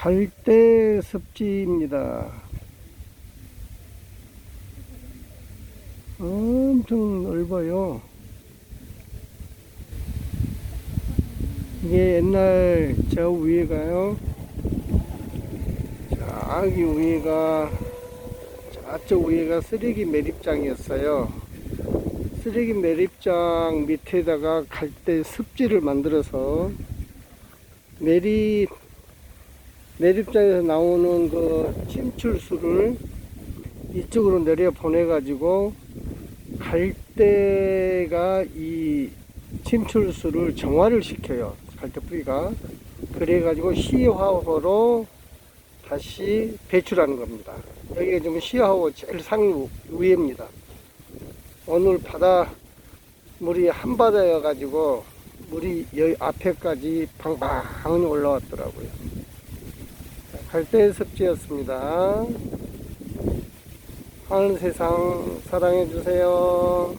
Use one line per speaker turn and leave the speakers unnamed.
갈대 습지입니다. 엄청 넓어요. 이게 옛날 저 위에가요. 저기 위에가 저쪽 위에가 쓰레기 매립장이었어요. 쓰레기 매립장 밑에다가 갈대 습지를 만들어서 매립 매립장에서 나오는 그 침출수를 이쪽으로 내려 보내가지고 갈대가 이 침출수를 정화를 시켜요. 갈대 뿌리가. 그래가지고 시화호로 다시 배출하는 겁니다. 여기가 지금 시화호 제일 상 위입니다. 오늘 바다 물이 한바다여가지고 물이 여기 앞에까지 방방이 올라왔더라고요. 갈대 습지였습니다. 하늘 세상 사랑해 주세요.